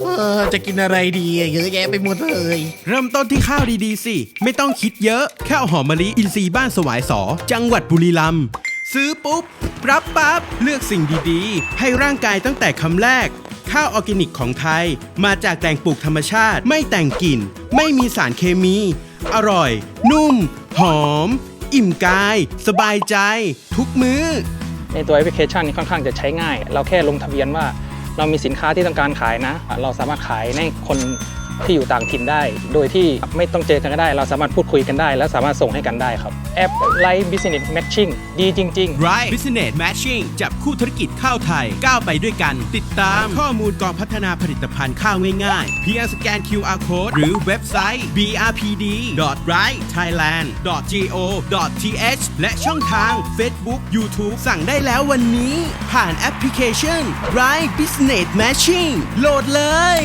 เออจะกินอะไรดีอะเยอะแยะไปหมดเลย เริ่มต้นที่ข้าวดีๆสิ ไม่ต้องคิดเยอะแค่เอาหอมมะลิอินทรีย์บ้านสวายสอ จังหวัดบุรีรัมย์ซื้อปุ๊บ รับปั๊บ เลือกสิ่งดีๆ ให้ร่างกายตั้งแต่คำแรก ข้าวออร์แกนิกของไทย มาจากแหล่งปลูกธรรมชาติ ไม่แต่งกลิ่น ไม่มีสารเคมี อร่อย นุ่ม หอม อิ่มกาย สบายใจ ทุกมื้อ ในตัวแอปพลิเคชันนี้ค่อนข้างจะใช้ง่าย เราแค่ลงทะเบียนว่า เรามีสินค้าที่ต้องการขายนะ เราสามารถขายในคน ที่อยู่ต่างถิ่นได้ โดยที่ไม่ต้องเจอกันก็ได้ เราสามารถพูดคุยกันได้ และสามารถส่งให้กันได้ครับ แอป Live Business Matching ดีจริง ๆ Right Business Matching จับคู่ธุรกิจข้าวไทยก้าวไปด้วยกัน ติดตามข้อมูลกองพัฒนาผลิตภัณฑ์ข้าวง่ายๆ เพียงสแกน QR Code หรือเว็บไซต์ brpd.rightthailand.go.th และช่องทาง Facebook YouTube สั่งได้แล้ววันนี้ ผ่านแอปพลิเคชัน Right Business Matching โหลดเลย